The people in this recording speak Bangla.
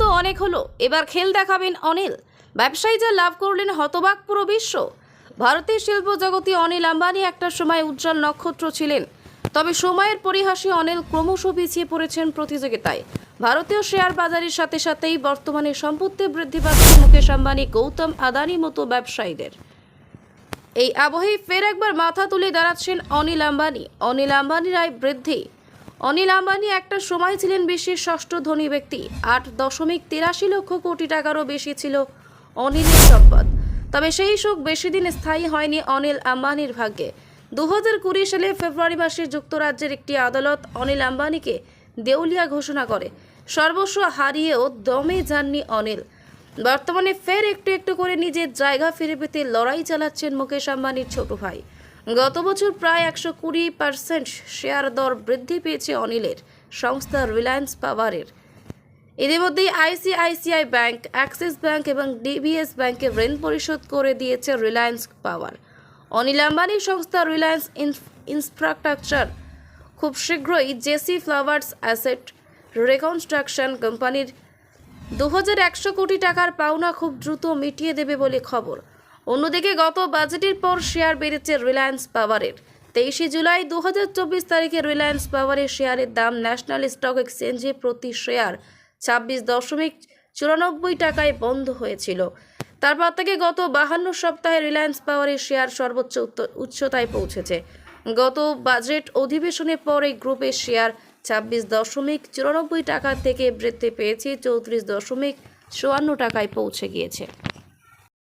তো অনেক হলো। এবার খেল দেখাবেন অনিল। ব্যবসায়ী যা লাভ করলেন হতবাক পুরো বিশ্ব। ভারতের শিল্প জগতে অনিল আম্বানি একটা সময় উজ্জ্বল নক্ষত্র ছিলেন। তবে সময়ের পরিহাসে অনিল ক্রমশ পিছিয়ে পড়েছেন প্রতিযোগিতায়। ভারতীয় শেয়ার বাজারের সাথে সাথেই বর্তমানে সম্পত্তি বৃদ্ধি পাচ্ছে মুকেশ আম্বানি, গৌতম আদানি মতো ব্যবসায়ীদের। এই আবহেই ফের একবার মাথা তুলে দাঁড়াচ্ছেন অনিল আম্বানি। অনিল আম্বানির আয় বৃদ্ধি। অনিল আম্বানি একটা সময় ছিলেন বিশ্বের ষষ্ঠ ধনী ব্যক্তি। আট দশমিক তিরাশি লক্ষ কোটি টাকারও বেশি ছিল অনিলের সম্পদ। তবে সেই সুখ বেশি দিন স্থায়ী হয়নি অনিল আম্বানির ভাগ্যে। দু হাজার কুড়ি সালে ফেব্রুয়ারি মাসে যুক্তরাজ্যের একটি আদালত অনিল আম্বানিকে দেউলিয়া ঘোষণা করে। সর্বস্ব হারিয়েও দমে যাননি অনিল। বর্তমানে ফের একটু একটু করে নিজের জায়গা ফিরে পেতে লড়াই চালাচ্ছেন মুকেশ আম্বানির ছোট ভাই। গত বছর প্রায় একশো কুড়ি পার্সেন্ট শেয়ার দর বৃদ্ধি পেয়েছে অনিলের, সংস্থা রিলায়েন্স পাওয়ারের। ইতিমধ্যেই আইসিআইসিআই ব্যাংক, অ্যাক্সিস ব্যাংক এবং ডিবিএস ব্যাংকে ঋণ পরিশোধ করে দিয়েছে রিলায়েন্স পাওয়ার। অনিল আম্বানির সংস্থা রিলায়েন্স ইনফ্রাস্ট্রাকচার, খুব শীঘ্রই জেসি ফ্লাওয়ার্স অ্যাসেট রেকনস্ট্রাকশন কোম্পানির দু হাজার একশো কোটি টাকার পাওনা খুব দ্রুত মিটিয়ে দেবে বলে খবর। অন্যদিকে গত বাজেটের পর শেয়ার বেড়েছে রিলায়েন্স পাওয়ারের। তেইশে জুলাই দু হাজার চব্বিশ তারিখে রিলায়েন্স পাওয়ারের শেয়ারের দাম ন্যাশনাল স্টক এক্সচেঞ্জে প্রতি শেয়ার ছাব্বিশ দশমিক চুরানব্বই টাকায় বন্ধ হয়েছিল। তারপর থেকে গত বাহান্ন সপ্তাহে রিলায়েন্স পাওয়ারের শেয়ার সর্বোচ্চ উচ্চতায় পৌঁছেছে। গত বাজেট অধিবেশনের পর এই গ্রুপের শেয়ার ছাব্বিশ দশমিক চুরানব্বই টাকা থেকে বৃদ্ধি পেয়েছে, চৌত্রিশ দশমিক চুয়ান্ন টাকায় পৌঁছে গিয়েছে।